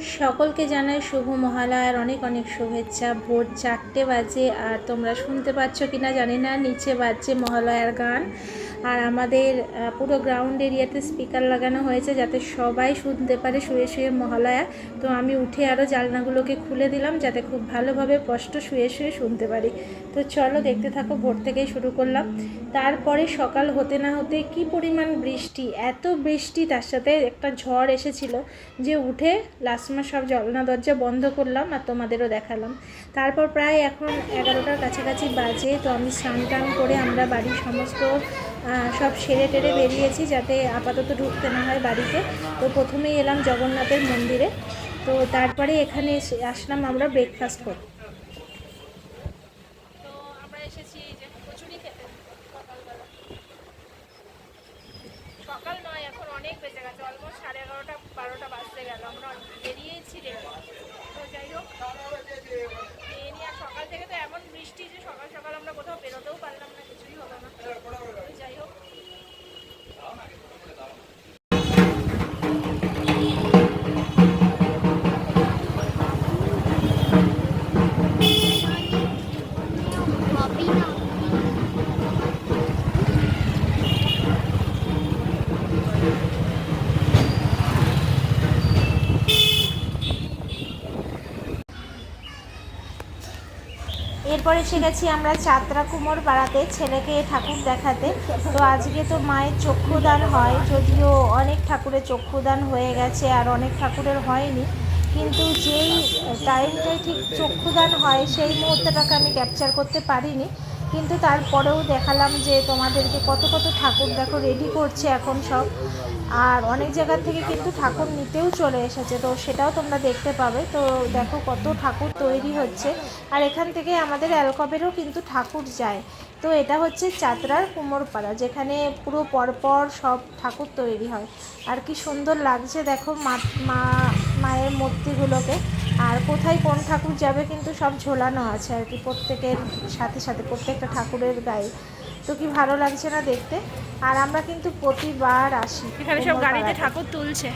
সকলকে জানাই শুভ মহালয়ার অনেক অনেক শুভেচ্ছা। ভোর চারটে বাজে আর তোমরা শুনতে পাচ্ছ কিনা জানি না, নিচে বাজছে মহালয়ার গান। আর আমাদের পুরো গ্রাউন্ড এরিয়াতে স্পিকার লাগানো হয়েছে যাতে সবাই শুনতে পারে শুয়ে শুয়ে মহালয়া। তো আমি উঠে আরও জানলাগুলোকে খুলে দিলাম যাতে খুব ভালোভাবে স্পষ্ট শুয়ে শুয়ে শুনতে পারি। তো চলো দেখতে থাকো, ভোর থেকেই শুরু করলাম। তারপরে সকাল হতে না হতে কি পরিমাণ বৃষ্টি, এত বৃষ্টি, তার সাথে একটা ঝড় এসেছিল যে উঠে লাস্টমা সব জলনা দরজা বন্ধ করলাম আর তোমাদেরও দেখালাম। তারপর প্রায় এখন এগারোটার কাছাকাছি বাজে, তো আমি স্নান টান করে আমরা বাড়ির সমস্ত সব সেরে টেরে বেরিয়েছি যাতে আপাতত ঢুকতে না হয় বাড়িতে। তো প্রথমেই এলাম জগন্নাথের মন্দিরে। তো তারপরে এখানে আসলাম আমরা ব্রেকফাস্ট করতে। এরপর এসে গেছি আমরা চাতরা কুমোর বাড়াতে ছেলেকে ঠাকুর দেখাতে। তো আজকে তো মায়ের চক্ষুদান হয়, যদিও অনেক ঠাকুরের চক্ষুদান হয়ে গেছে আর অনেক ঠাকুরের হয়নি। কিন্তু যেই টাইমটায় ঠিক চক্ষুদান হয়, সেই মুহূর্তটাকে আমি ক্যাপচার করতে পারিনি। কিন্তু তারপরেও দেখালাম যে তোমাদেরকে কত কত ঠাকুর দেখো রেডি করছে এখন সব। আর অনেক জায়গা থেকে কিন্তু ঠাকুর নিতেও চলে এসেছে, তো সেটাও তোমরা দেখতে পাবে। তো দেখো কত ঠাকুর তৈরি হচ্ছে। আর এখান থেকে আমাদের অ্যালকবেরও কিন্তু ঠাকুর যায়। তো এটা হচ্ছে চাতরার কুমোরপাড়া, যেখানে পুরো পরপর সব ঠাকুর তৈরি হয়। আর কি সুন্দর লাগছে দেখো মা, মায়ের মূর্তিগুলোকে। আর কোথায় কোন ঠাকুর যাবে কিন্তু সব ঝোলানো আছে আর কি প্রত্যেকের সাথে সাথে প্রত্যেকটা ঠাকুরের গায়ে। তো কি ভালো লাগছে না দেখতে? আর আমরা কিন্তু প্রতিবার আসি এখানে সব গাড়িতে ঠাকুর তুলছে।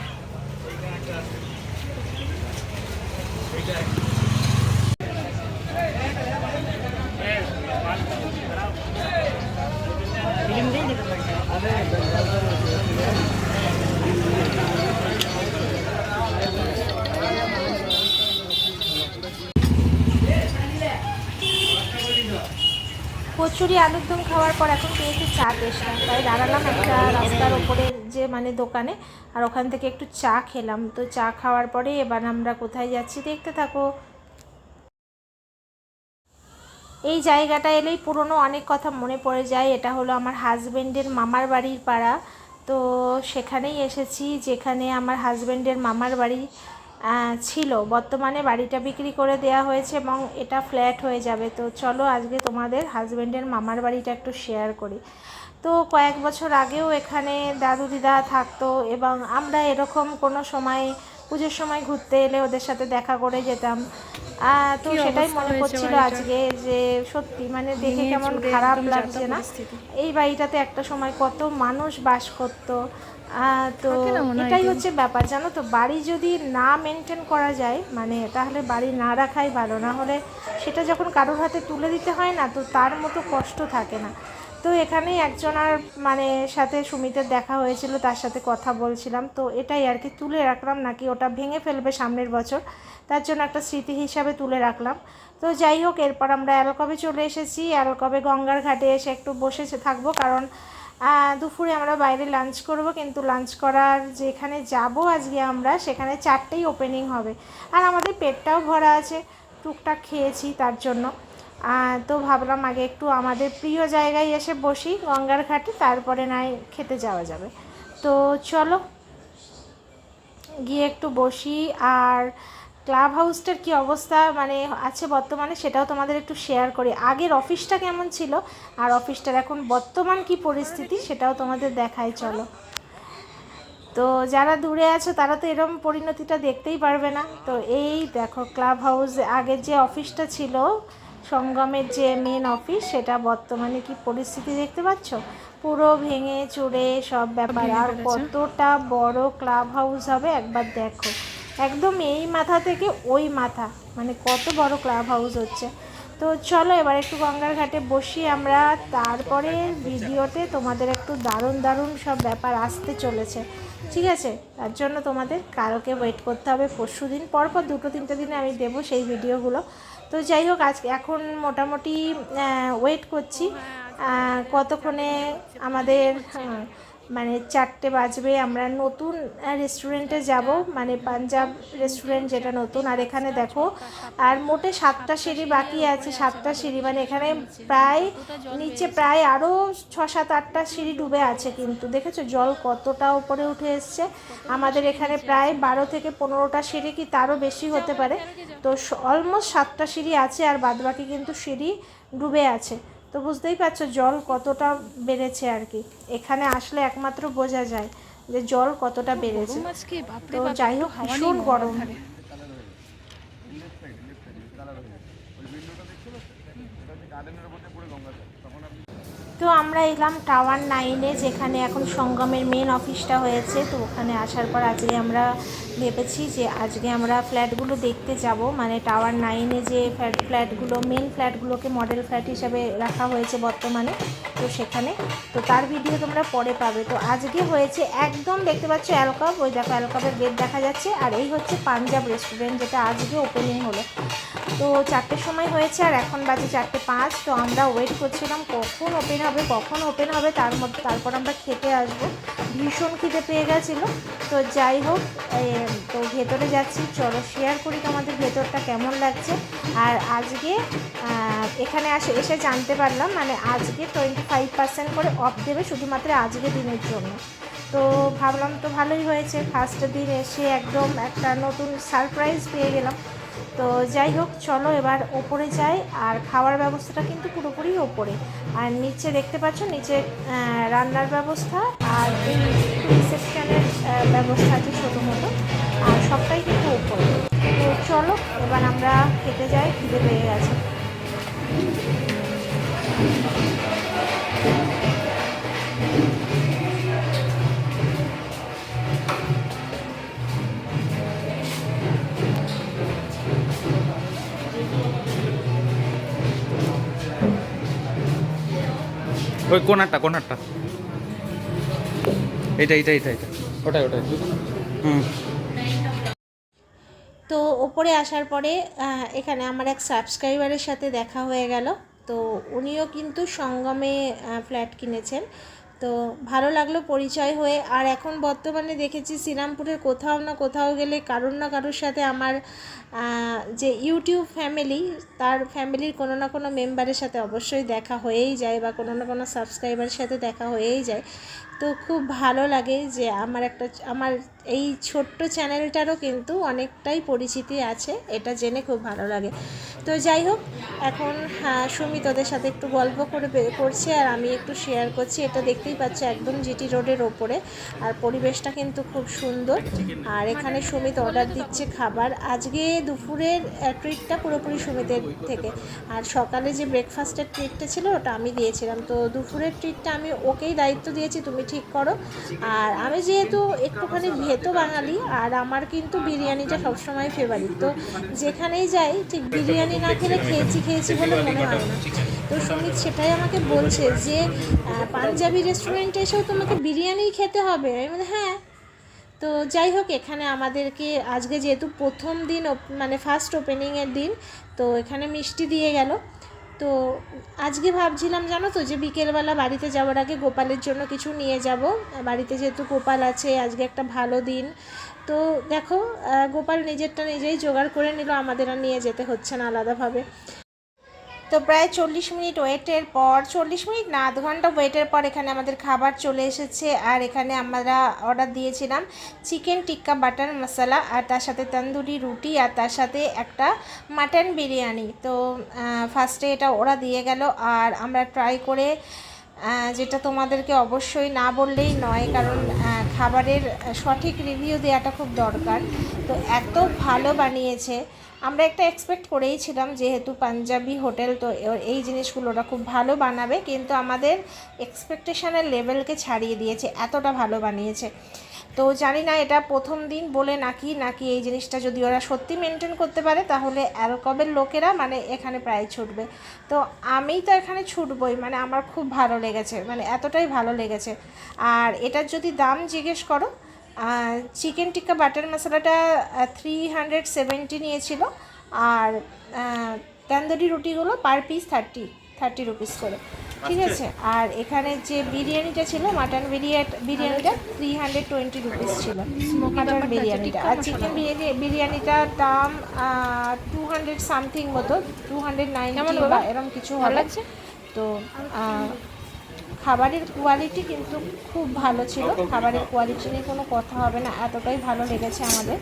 কচুরি, আলুর দম খাওয়ার পর এখন পেয়েছি চা তেষ্টা। তাই দাঁড়ালাম একটা রাস্তার ওপরে যে মানে দোকানে, আর ওখান থেকে একটু চা খেলাম। তো চা খাওয়ার পরে এবার আমরা কোথায় যাচ্ছি দেখতে থাকো। এই জায়গাটা এলেই পুরনো অনেক কথা মনে পড়ে যায়। এটা হলো আমার হাজবেন্ডের মামার বাড়ির পাড়া। তো সেখানেই এসেছি, যেখানে আমার হাজবেন্ডের মামার বাড়ি ছিল। বর্তমানে বাড়িটা বিক্রি করে দেয়া হয়েছে এবং এটা ফ্ল্যাট হয়ে যাবে। তো চলো আজকে তোমাদের হাজবেন্ডের মামার বাড়িটা একটু শেয়ার করি। তো কয়েক বছর আগেও এখানে দাদু দিদা থাকতো এবং আমরা এরকম কোনো সময় পুজোর সময় ঘুরতে এলে ওদের সাথে দেখা করে যেতাম। তো সেটাই মনে বাড়িটার? আজকে যে সত্যি মানে দেখে কেমন খারাপ লাগছে না। এই বাড়িটাতে একটা সময় কত মানুষ বাস করতো। তো এটাই হচ্ছে ব্যাপার জানো তো? বাড়ি যদি না মেনটেন করা যায় মানে তাহলে বাড়ি না রাখাই ভালো। না হলে সেটা যখন কারোর হাতে তুলে দিতে হয় না তো তার মতো কষ্ট থাকে না। তো এখানেই একজনের মানে সাথে সুমিতের দেখা হয়েছিল তার সাথে কথা বলছিলাম। তো এটাই আর কি তুলে রাখলাম নাকি ওটা ভেঙে ফেলবে সামনের বছর। তার জন্য একটা স্মৃতি হিসাবে তুলে রাখলাম। তো যাই হোক এরপর আমরা অ্যালকবে চলে এসেছি। অ্যালকবে গঙ্গার ঘাটে এসে একটু বসে থাকব কারণ দুপুরে আমরা বাইরে লাঞ্চ করব, কিন্তু লাঞ্চ করার যেখানে যাব আজকে আমরা, সেখানে চারটেই ওপেনিং হবে। আর আমাদের পেটটাও ভরা আছে, টুকটাক খেয়েছি তার জন্য। তো ভাবলাম আগে একটু আমাদের প্রিয় জায়গায় এসে বসি, গঙ্গার ঘাটে, তারপরে নাই খেতে যাওয়া যাবে। তো চলো, গিয়ে একটু বসি, আর ক্লাব হাউসটার কি অবস্থা? মানে আছে বর্তমানে? সেটাও তোমাদের একটু শেয়ার করি। আগের অফিসটা কেমন ছিল? আর অফিসটার এখন বর্তমান কি পরিস্থিতি? সেটাও তোমাদের দেখাই চলো। তো যারা দূরে আছো তারা তো এরকম পরিণতিটা দেখতেই পারবে না। তো এই দেখো ক্লাব হাউস আগের যে অফিসটা ছিল সঙ্গমের যে মেন অফিস সেটা বর্তমানে কি পরিস্থিতি দেখতে পাচ্ছ? পুরো ভেঙে চুরে সব ব্যাপার। আর কতটা বড় ক্লাব হাউস হবে একবার দেখো। একদম এই মাথা থেকে ওই মাথা। মানে কত বড় ক্লাব হাউস হচ্ছে। তো চলো এবার একটু গঙ্গার ঘাটে বসি আমরা। তারপরে ভিডিওতে তোমাদের একটু দারুণ দারুণ সব ব্যাপার আসতে চলেছে। ঠিক আছে? তার জন্য তোমাদের কালকে ওয়েট করতে হবে। পরশু দিন পর পর দুটো তিনটে দিনে আমি দেবো সেই ভিডিওগুলো। তো যাই হোক আজকে এখন মোটামুটি ওয়েট করছি। কতক্ষণে আমাদের আহ, মানে চারটে বাজবে, আমরা নতুন রেস্টুরেন্টে যাব মানে পাঞ্জাব রেস্টুরেন্ট যেটা নতুন। আর এখানে দেখো, আর মোটে সাতটা সিঁড়ি বাকি আছে, সাতটা সিঁড়ি। মানে এখানে প্রায়, নিচে প্রায় আরও ছ সাত আটটা সিঁড়ি ডুবে আছে কিন্তু। দেখেছ, জল কতটা উপরে উঠে এসছে? আমাদের এখানে প্রায় বারো থেকে পনেরোটা সিঁড়ি কি তারও বেশি হতে পারে। তো অলমোস্ট সাতটা সিঁড়ি আছে, আর বাদবাকি কিন্তু সিঁড়ি ডুবে আছে। তো বুঝতেই পারছ জল কতটা বেড়েছে আর কি। এখানে আসলে একমাত্র বোঝা যায় যে জল কতটা বেড়েছে। তো যাই হোক ভীষণ গরম। তো আমরা এলাম টাওয়ার নাইনে, যেখানে এখন সঙ্গমের মেন অফিসটা হয়েছে। তো ওখানে আসার পর আজকে আমরা ভেবেছি যে আজকে আমরা ফ্ল্যাটগুলো দেখতে যাব। মানে টাওয়ার নাইনে যে ফ্ল্যাট, ফ্ল্যাটগুলো মেন ফ্ল্যাটগুলোকে মডেল ফ্ল্যাট হিসাবে রাখা হয়েছে বর্তমানে। তো সেখানে, তো তার ভিডিও তোমরা পরে পাবে। তো আজকে হয়েছে একদম দেখতে পাচ্ছ অ্যালকাপ ওই দেখো অ্যালকাপের গেট দেখা যাচ্ছে। আর এই হচ্ছে পাঞ্জাব রেস্টুরেন্ট যেটা আজকে ওপেনিং হলো। তো চারটের সময় হয়েছে আর এখন বাজে চারটে পাঁচ। তো আমরা ওয়েট করছিলাম কখন ওপেন হবে। কখন ওপেন হবে, তার মধ্যে, তারপর আমরা খেতে আসব। ভীষণ খিদে পেয়ে গেছিল। তো যাই হোক তো ভেতরে যাচ্ছি। চলো শেয়ার করি তোমাদের ভেতরটা কেমন লাগছে। আর আজকে এখানে আসে, এসে জানতে পারলাম মানে আজকে টোয়েন্টি ফাইভ পার্সেন্ট করে অফ দেবে শুধুমাত্র আজকে দিনের জন্য। তো ভাবলাম তো ভালোই হয়েছে। ফার্স্ট দিন এসে একদম একটা নতুন সারপ্রাইজ পেয়ে গেলাম। তো যাই হোক, চলো এবার ওপরে যাই। আর খাওয়ার ব্যবস্থাটা কিন্তু পুরোপুরি ওপরে। আর নিচে দেখতে পাচ্ছ, নিচে রান্নার ব্যবস্থা আর রিসেপশনের ব্যবস্থা আছে ছোটো মতো আর সবটাই কিন্তু ওপরে। তো চলো, এবার আমরা খেতে যাই, খিদে পেয়ে গেছে। ওই এটা এটা এটা এটা ওটাই ওটাই। হুম। তো ওপরে আসার পরে এখানে আমার এক সাবস্ক্রাইবারের সাথে দেখা হয়ে গেল। তো উনিও কিন্তু সঙ্গমে ফ্ল্যাট কিনেছেন। তো ভালো লাগল পরিচয় হয়ে। আর এখন বর্তমানে দেখেছি শ্রীরামপুরের কোথাও না কোথাও গেলে কারোর না কারোর সাথে আমার যে ইউটিউব ফ্যামিলি, তার ফ্যামিলির কোনো না কোনো মেম্বারের সাথে অবশ্যই দেখা হয়েই যায় বা কোনো না কোনো সাবস্ক্রাইবারের সাথে দেখা হয়েই যায়। তো খুব ভালো লাগে যে আমার একটা আমার এই ছোট্ট চ্যানেলটারও কিন্তু অনেকটাই পরিচিতি আছে এটা জেনে খুব ভালো লাগে। তো যাই হোক এখন হ্যাঁ, সুমিত ওদের সাথে একটু গল্প করে করছে আর আমি একটু শেয়ার করছি। এটা দেখতেই পাচ্ছি একদম জিটি রোডের ওপরে আর পরিবেশটা কিন্তু খুব সুন্দর। আর এখানে সুমিত অর্ডার দিচ্ছে খাবার। আজকে দুপুরের ট্রিটটা পুরোপুরি সুমিতের থেকে। আর সকালে যে ব্রেকফাস্টের ট্রিটটা ছিল ওটা আমি দিয়েছিলাম। তো দুপুরের ট্রিটটা আমি ওকেই দায়িত্ব দিয়েছি তুমি ঠিক করো। আর আমি যেহেতু একটুখানি ভেতো বাঙালি, আর আমার কিন্তু বিরিয়ানিটা সবসময় ফেভারিট তো যেখানেই যাই, ঠিক বিরিয়ানি না খেলে খেয়েছি খেয়েছি বলে মনে হয় না। তো সুমিত সেটাই আমাকে বলছে যে পাঞ্জাবি রেস্টুরেন্টে এসেও তোমাকে বিরিয়ানি খেতে হবে। আমি বলি হ্যাঁ। তো যাই হোক, এখানে আমাদেরকে আজকে যেহেতু প্রথম দিন মানে ফার্স্ট ওপেনিংয়ের দিন, তো এখানে মিষ্টি দিয়ে গেল। তো আজকে ভাবছিলাম জানো তো যে বিকেলবেলা বাড়িতে যাওয়ার আগে গোপালের জন্য কিছু নিয়ে যাব। বাড়িতে যেহেতু গোপাল আছে, আজকে একটা ভালো দিন। তো দেখো গোপাল নিজেরটা নিজেই জোগাড় করে নিল, আমাদের আর নিয়ে যেতে হচ্ছে না আলাদাভাবে। তো প্রায় চল্লিশ মিনিট ওয়েটের পর, চল্লিশ মিনিট না আধ ঘণ্টা ওয়েটের পর এখানে আমাদের খাবার চলে এসেছে। আর এখানে আমরা অর্ডার দিয়েছিলাম চিকেন টিক্কা বাটার মশলা আর তার সাথে তন্দুরি রুটি, আর তার সাথে একটা মাটন বিরিয়ানি। তো ফার্স্টে এটা ওরা দিয়ে গেল, আর আমরা ট্রাই করে যেটা তোমাদেরকে অবশ্যই না বললেই নয়, কারণ খাবারের সঠিক রিভিউ দেওয়াটা খুব দরকার। তো এত ভালো বানিয়েছে। আমরা একটা এক্সপেক্ট করেই ছিলাম যেহেতু পাঞ্জাবি হোটেল, তো এই জিনিসগুলো ওরা খুব ভালো বানাবে, কিন্তু আমাদের এক্সপেকটেশনের লেভেলকে ছাড়িয়ে দিয়েছে, এতটা ভালো বানিয়েছে। তো জানি না এটা প্রথম দিন বলে নাকি নাকি এই জিনিসটা যদি ওরা সত্যি মেনটেন করতে পারে, তাহলে অ্যালকবের লোকেরা মানে এখানে প্রায় ছুটবে। তো আমি তো এখানে ছুটবই মানে আমার খুব ভালো লেগেছে মানে এতটাই ভালো লেগেছে। আর এটার যদি দাম জিজ্ঞেস করো চিকেন টিক্কা বাটার মশলাটা থ্রি হান্ড্রেড সেভেন্টি নিয়েছিল। আর তান্দুরি রুটিগুলো per piece thirty thirty rupees করে। ঠিক আছে? আর এখানে যে বিরিয়ানিটা ছিল মাটন বিরিয়ানি বিরিয়ানিটা থ্রি হান্ড্রেড টোয়েন্টি রুপিস ছিল। মাটন বিরিয়ানিটা আর চিকেন বিরিয়ানি বিরিয়ানিটার দাম টু হান্ড্রেড সামথিং মতো টু হান্ড্রেড নাইনটি বা এরকম কিছু হবে। তো খাবারের কোয়ালিটি কিন্তু খুব ভালো ছিল। খাবারের কোয়ালিটি নিয়ে কোনো কথা হবে না। এতটাই ভালো লেগেছে আমাদের।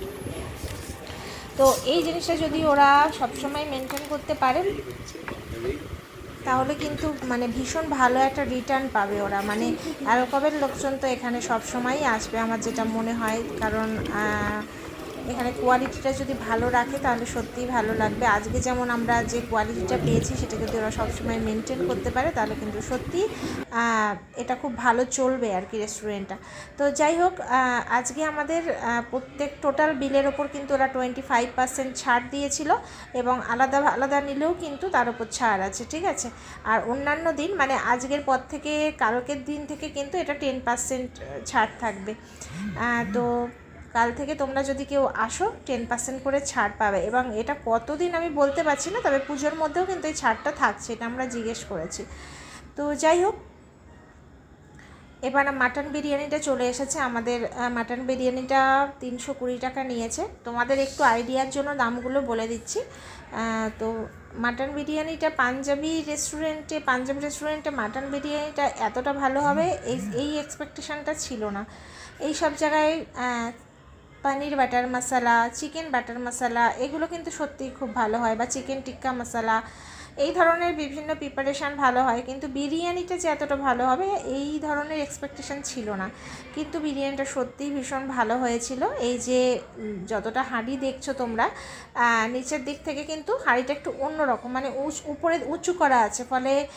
তো এই জিনিসটা যদি ওরা সবসময় মেনটেন করতে পারে তাহলে কিন্তু মানে ভীষণ ভালো একটা রিটার্ন পাবে ওরা। মানে অ্যালকবের লোকজন তো এখানে সবসময়ই আসবে, আমার যেটা মনে হয়। কারণ এখানে কোয়ালিটিটা যদি ভালো রাখে, তাহলে সত্যিই ভালো লাগবে। আজকে যেমন আমরা যে কোয়ালিটিটা পেয়েছি, সেটা যদি ওরা সবসময় মেনটেন করতে পারে, তাহলে কিন্তু সত্যি এটা খুব ভালো চলবে আর কি রেস্টুরেন্টটা তো যাই হোক আজকে আমাদের প্রত্যেক টোটাল বিলের ওপর কিন্তু ওরা টোয়েন্টি ফাইভ পার্সেন্ট ছাড় দিয়েছিল এবং আলাদা আলাদা নিলেও কিন্তু তার উপর ছাড় আছে, ঠিক আছে? আর অন্যান্য দিন মানে আজকের পর থেকে কালকের দিন থেকে কিন্তু এটা টেন পার্সেন্ট ছাড় থাকবে। তো কাল থেকে তোমরা যদি কেউ আসো টেন পার্সেন্ট করে ছাড় পাবে। এবং এটা কতদিন আমি বলতে পারছি না, তবে পুজোর মধ্যেও কিন্তু এই ছাড়টা থাকছে, এটা আমরা জিজ্ঞেস করেছি। তো যাই হোক, এবার মাটন বিরিয়ানিটা চলে এসেছে। আমাদের মাটন বিরিয়ানিটা তিনশো কুড়ি টাকা নিয়েছে। তোমাদের একটু আইডিয়ার জন্য দামগুলো বলে দিচ্ছি। তো মাটন বিরিয়ানিটা পাঞ্জাবি রেস্টুরেন্টে পাঞ্জাবি রেস্টুরেন্টে মাটন বিরিয়ানিটা এতটা ভালো হবে, এই এই এক্সপেকটেশনটা ছিল না। এই সব জায়গায় paneer butter masala chicken butter masala, এগুলো কিন্তু সত্যিই খুব ভালো হয় বা চিকেন টিক্কা মশলা এই ধরনের বিভিন্ন প্রিপারেশান ভালো হয়, কিন্তু বিরিয়ানিটা যে এতটা ভালো হবে, এই ধরনের এক্সপেকটেশন ছিল না। কিন্তু বিরিয়ানিটা সত্যিই ভীষণ ভালো হয়েছিল। এই যে যতটা হাঁড়ি দেখছ তোমরা নিচের দিক থেকে কিন্তু হাঁড়িটা একটু অন্যরকম মানে উঁচ- উপরে উঁচু করা আছে। ফলে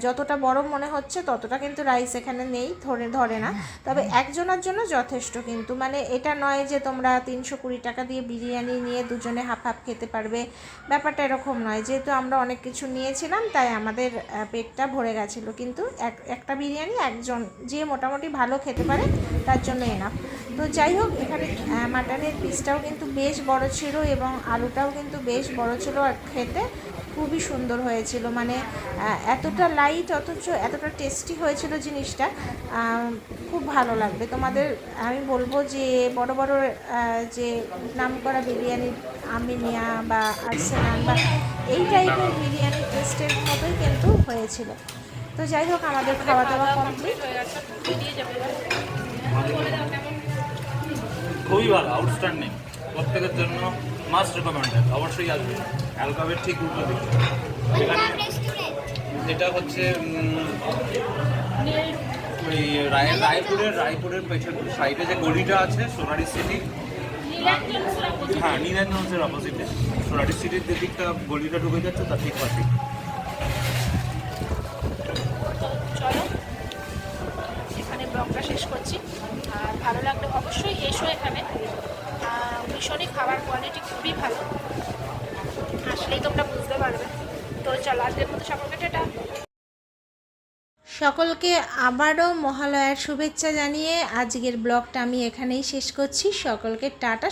যতটা বড় মনে হচ্ছে, ততটা কিন্তু রাইস এখানে নেই, ধরে ধরে না। তবে একজনের জন্য যথেষ্ট কিন্তু মানে এটা নয় যে তোমরা তিনশো কুড়ি টাকা দিয়ে বিরিয়ানি নিয়ে দুজনে হাফ হাফ খেতে পারবে। ব্যাপারটা এরকম নয়। যেহেতু আমরা অনেক কিছু নিয়েছিলাম, তাই আমাদের পেটটা ভরে গেছিল। কিন্তু এক, একটা বিরিয়ানি একজন, যে মোটামুটি ভালো খেতে পারে, তার জন্য এনাফ তো যাই হোক, এখানে মাটনের পিসটাও কিন্তু বেশ বড় ছিল এবং আলুটাও কিন্তু বেশ বড় ছিল আর খেতে খুবই সুন্দর হয়েছিল। মানে এতটা লাইট অথচ এতটা টেস্টি হয়েছিল জিনিসটা খুব ভালো লাগবে। তোমাদের, আমি বলব যে, বড় বড় যে নামকরা বিরিয়ানি আমিনিয়া বা আর্সেনান বা এই টাইপের বিরিয়ানি টেস্টের মতোই কিন্তু হয়েছিল। তো যাই হোক আমাদের খাওয়া দাওয়া কমপ্লিট খুবই ভালো আউটস্ট্যান্ডিং প্রত্যেকের জন্য মাস্ট রেকমেন্ডেড অবশ্যই আসবে। অ্যালকাবের ঠিক উল্টো দিকে। এখানে এটা হচ্ছে ওই রায় রায়পুরের রায়পুরের পেছনে সাইডে যে গলিটা আছে সোনারি সিটি হ্যাঁ নীলাঞ্জনসের অপোজিটে সোনারি সিটির যে দিকটা গলিটা ঢুকে যাচ্ছে তার ঠিক পাশে চলো এখানে ব্লগটা শেষ করছি। আর ভালো লাগলে অবশ্যই এসো এখানে। ভীষণই খাবার কোয়ালিটি খুবই ভালো। আসলেই তোমরা বুঝতে পারবে। তো চলো আজকের মতো সকলকে টাটা। সকলকে আবারও মহালয়ার শুভেচ্ছা জানিয়ে আজকের ব্লগটা আমি এখানেই শেষ করছি। সকলকে টাটা